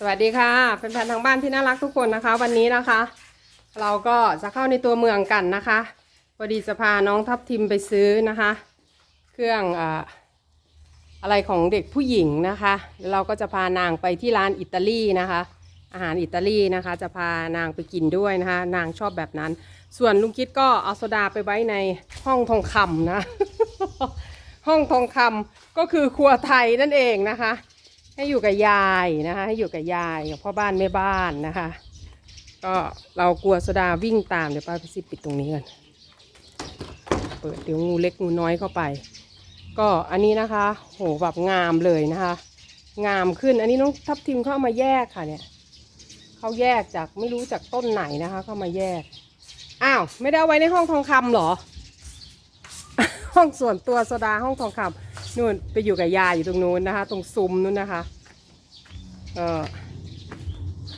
สวัสดีค่ะแฟนๆทางบ้านที่น่ารักทุกคนนะคะ วันนี้นะคะ เราก็จะเข้าในตัวเมืองกันนะคะพอดีจะพาน้องทับทิมไปซื้อนะคะ เครื่องออะไรของเด็กผู้หญิงนะคะเราก็จะพานางไปที่ร้านอิตาลีนะคะ อาหารอิตาลีนะคะ จะพานางไปกินด้วยนะคะ นางชอบแบบนั้น ส่วนลุงคิดก็เอาโซดาไปไว้ในห้องทองคำนะ ห้องทองคำก็คือครัวไทยนั่นเองนะคะ ให้อยู่กับยายนะคะ ให้อยู่กับยายกับพ่อบ้านแม่บ้านนะคะ ก็เรากลัวโซดาวิ่งตามเดี๋ยวป้าไปสิปิดตรงนี้กันเปิดเดี๋ยวงูเล็กงูน้อยเข้าไป ก็อันนี้นะคะ โหแบบงามเลยนะคะ งามขึ้นอันนี้น้องทับทิมเข้ามาแยกค่ะเนี่ยเขาแยกจากไม่รู้จากต้นไหนนะคะเข้ามาแยกอ้าวไม่ได้เอาไว้ในห้องทองคำเหรอ ห้องส่วนตัวโซดาห้องทองคำ นู่นไปอยู่กับยายอยู่ตรงนู้นนะคะ ตรงซุ้มนู้นนะคะเออ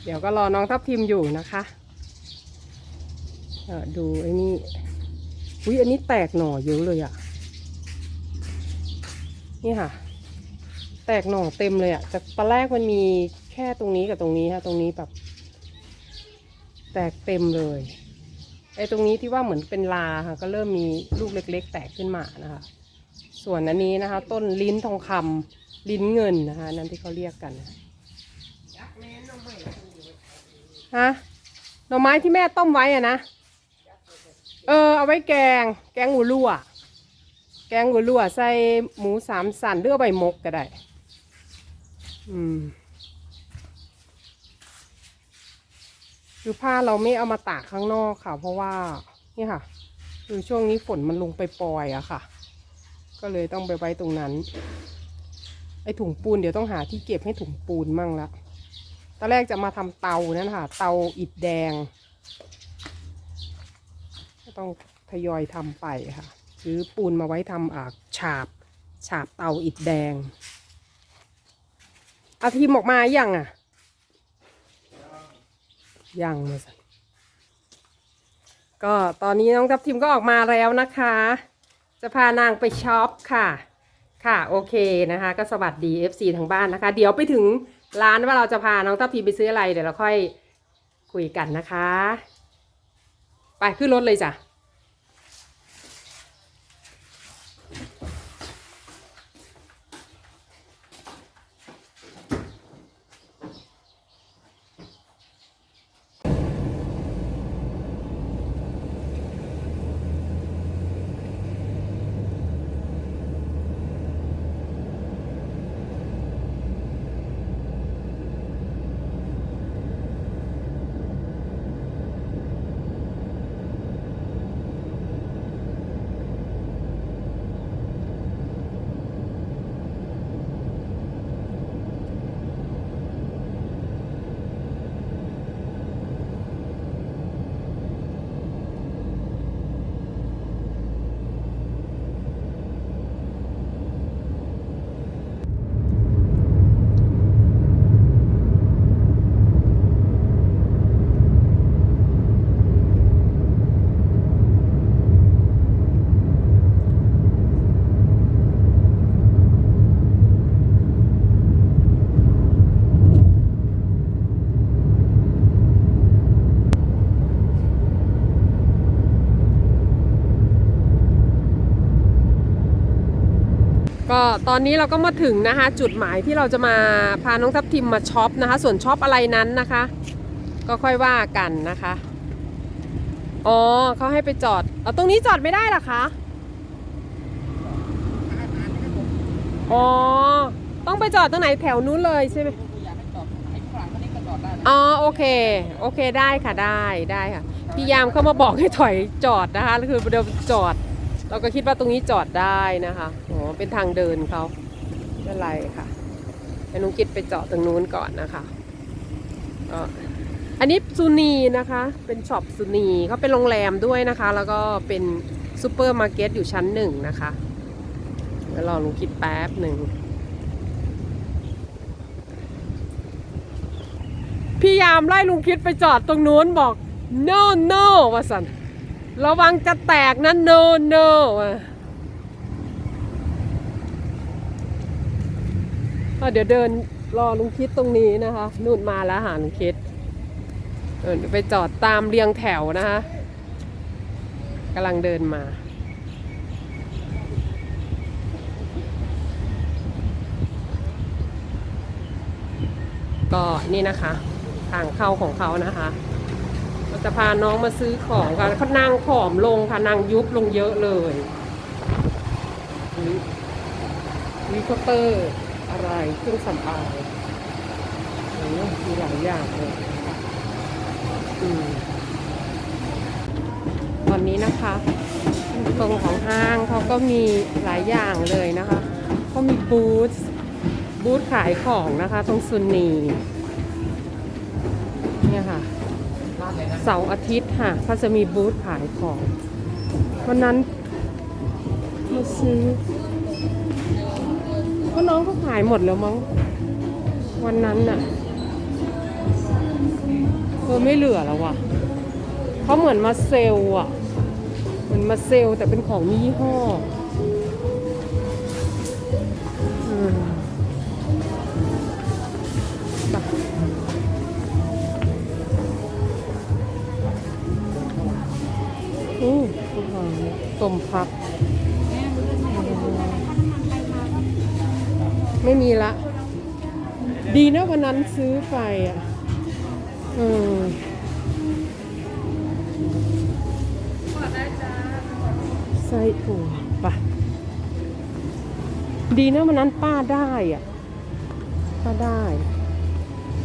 เดี๋ยวก็รอน้องทับทิมอยู่นะคะเออดูไอ้นี่อุ้ยอันนี้แตกหน่อเยอะเลยอะ่ะ นี่ค่ะ แตกหน่อเต็มเลยอะ่ะจากตอนแรกมันมีแค่ตรงนี้กับตรงนี้ค่ะตรงนี้แบบ แตกเต็มเลยไอ้ตรงนี้ที่ว่าเหมือนเป็นลาค่ะ ก็เริ่มมีลูกเล็ก ๆ แตกขึ้นมานะคะ ส่วนอันนี้นะคะ ต้นลิ้นทองคำลิ้นเงินนะคะ นั่นที่เขาเรียกกันฮะหน่อไม้ที่แม่ต้มไว้อะนะ เออ เอาไว้แกง แกงหูรั่ว แกงหูรั่ว ใส่หมูสามสันหรือเอาใบมกก็ได้ อืมคือผ้าเราไม่เอามาตากข้างนอกค่ะ เพราะว่า นี่ค่ะ คือช่วงนี้ฝนมันลงไปปล่อยอะค่ะ ก็เลยต้องไปไว้ตรงนั้น ไอ้ถุงปูนเดี๋ยวต้องหาที่เก็บให้ถุงปูนมั่งละตอนแรกจะมาทำเตานั่นค่ะ เตาอิฐแดง ก็ต้องทยอยทำไปค่ะ ซื้อปูนมาไว้ทำอ่าฉาบ ฉาบเตาอิฐแดงอาทีมออกมายังอะ ยังเลยก็ตอนนี้น้องทัพทิมก็ออกมาแล้วนะคะ จะพานางไปช็อปค่ะ ค่ะโอเคนะคะ ก็สวัสดี FC ทางบ้านนะคะ เดี๋ยวไปถึงร้านว่าเราจะพาน้องทัพทิมไปซื้ออะไรเดี๋ยวเราค่อยคุยกันนะคะ ไปขึ้นรถเลยจ้ะ ก็ตอนนี้เราก็มาถึงนะคะ จุดหมายที่เราจะมาพาน้องทัพทิมมาช็อปนะคะ ส่วนช็อปอะไรนั้นนะคะ ก็ค่อยว่ากันนะคะ อ๋อเขาให้ไปจอดเอาตรงนี้จอดไม่ได้หรอคะอ๋อต้องไปจอดตรงไหนแถวนู้นเลยใช่ไหมอ๋อโอเค โอเคได้ค่ะได้ได้ค่ะ พี่ยามเข้ามาบอกให้ถอยจอดนะคะคือเดิมจอด เราก็คิดว่าตรงนี้จอดได้นะคะอ๋อเป็นทางเดินเขาไม่เป็นไรค่ะให้นุ้งคิดไปจอดตรงนู้นก่อนนะคะก็อันนี้ซูนีนะคะ เป็นช็อปซูนีเขาเป็นโรงแรมด้วยนะคะ แล้วก็เป็นซูเปอร์มาร์เก็ตอยู่ชั้นหนึ่งนะคะเดี๋ยวรอลุงคิดแป๊บหนึ่ง พี่ยามไล่ลุงคิดไปจอดตรงนู้นบอก no no ว่าสัน ระวังจะแตกนะ no no อะอะเดี๋ยวเดินรอลุงคิดตรงนี้นะคะ นู่นมาแล้วหาลุงคิดเออเดี๋ยวไปจอดตามเรียงแถวนะคะกำลังเดินมาก็นี่นะคะ ทางเข้าของเขานะคะ เราจะพาน้องมาซื้อของค่ะเขานั่งผอมลงค่ะนางยุบลงเยอะเลยวิคอเตอร์อะไรเครื่องสำอางโอ้มีหลายอย่างเลยอืมตอนนี้นะคะ ตรงของห้างเขาก็มีหลายอย่างเลยนะคะเขามีบูธบูธขายของนะคะ ตรงซุนนีเนี่ยค่ะ เสาร์อาทิตย์ค่ะเขาจะมีบูธขายของ วันนั้นมาซื้อก็น้องเขาขายหมดแล้วมั้งวันนั้นน่ะเออไม่เหลือแล้วว่ะเขาเหมือนมาเซลล์อะ เหมือนมาเซลล์แต่เป็นของมียี่ห้อ อืมทุกอย่างต้มพัก ไม่มีละ ดีนะวันนั้นซื้อไปอะเออไส้อั่วปะดีนะวันนั้นป้าได้อะ ป้าได้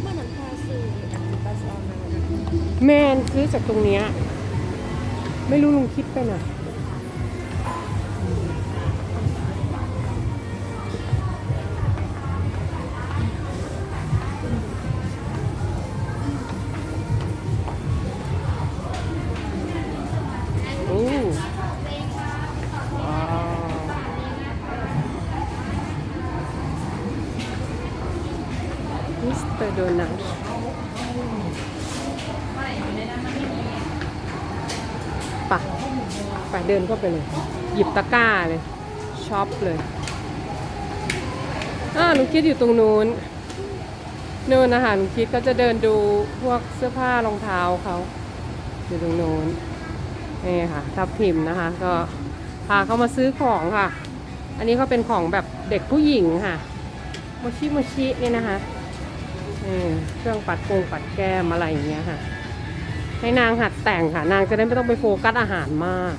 เมื่อนั้นพาซื้ออันนี้ปลาซอนมาแล้วนะแม่นซื้อจากตรงเนี้ย ไม่รู้ลุงคิดไปไหนโอ้ว้าวมิสเตอร์โดนัท ปะไปเดินเข้าไปเลย หยิบตะกร้าเลยช็อปเลยอ่าลุงคิดอยู่ตรงนู้นนู่นนะคะลุงคิดก็จะเดินดูพวกเสื้อผ้ารองเท้าเขาอยู่ตรงนู้นนี่ค่ะ ทับทิมนะคะ ก็พาเขามาซื้อของค่ะ อันนี้เขาเป็นของแบบเด็กผู้หญิงค่ะโมชิโมชินี่นะคะนี่เครื่องปัดกงปัดแก้มอะไรอย่างเงี้ยค่ะ ให้นางหัดแต่งค่ะ นางจะได้ไม่ต้องไปโฟกัสอาหารมาก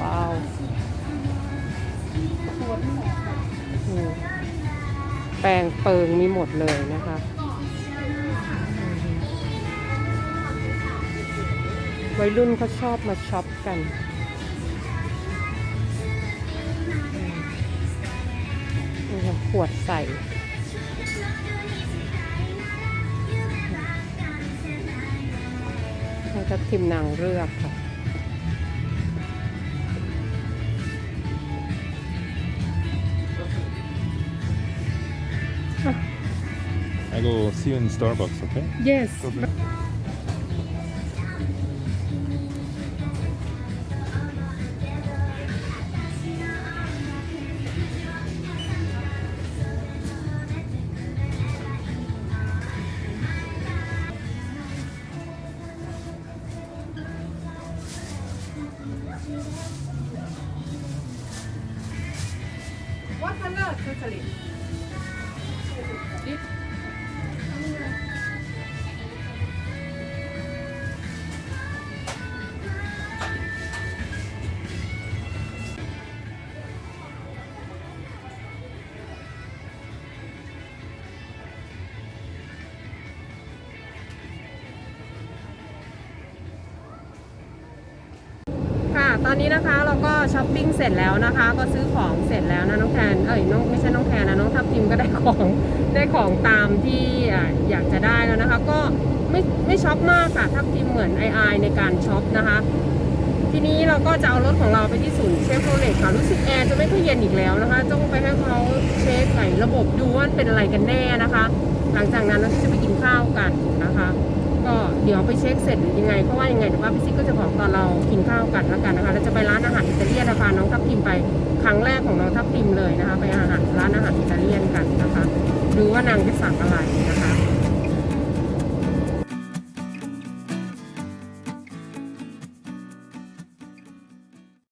ว้าวแปรงเปิงมีหมดเลยนะคะวัยรุ่นเขาชอบมาช็อปกันขวดใส่ ทับทิมนางเลือกค่ะ I go see you in Starbucks, okay? yes What color totally? ตอนนี้นะคะเราก็ช้อปปิ้งเสร็จแล้วนะคะ ก็ซื้อของเสร็จแล้วนะน้องแทนเอ้ยน้องไม่ใช่น้องแทนนะน้องทับทิมก็ได้ของได้ของตามที่อยากจะได้แล้วนะคะ ก็ไม่ไม่ช็อปมากค่ะทับทิมเหมือนไอไอในการช็อปนะคะ ทีนี้เราก็จะเอารถของเราไปที่ศูนย์เชฟโรเลตค่ะรู้สึกแอร์จะไม่ค่อยเย็นอีกแล้วนะคะต้องไปให้เขาเช็คไหนระบบดูว่ามันเป็นอะไรกันแน่นะคะ หลังจากนั้นเราจะไปกินข้าวกันนะคะ ก็เดี๋ยวไปเช็คเสร็จหรือยังไงเพราะว่ายังไงแต่วว่าพี่ซิกก็จะบอกตอนเรากินข้าวกันแล้วกันนะคะเราจะไปร้านอาหารอิตาเลียนนะคะน้องทับทิมไปครั้งแรกของน้องทับทิมเลยนะคะ ไปอาหารร้านอาหารอิตาเลียนกันนะคะดูว่านางจะสั่งอะไรนะคะ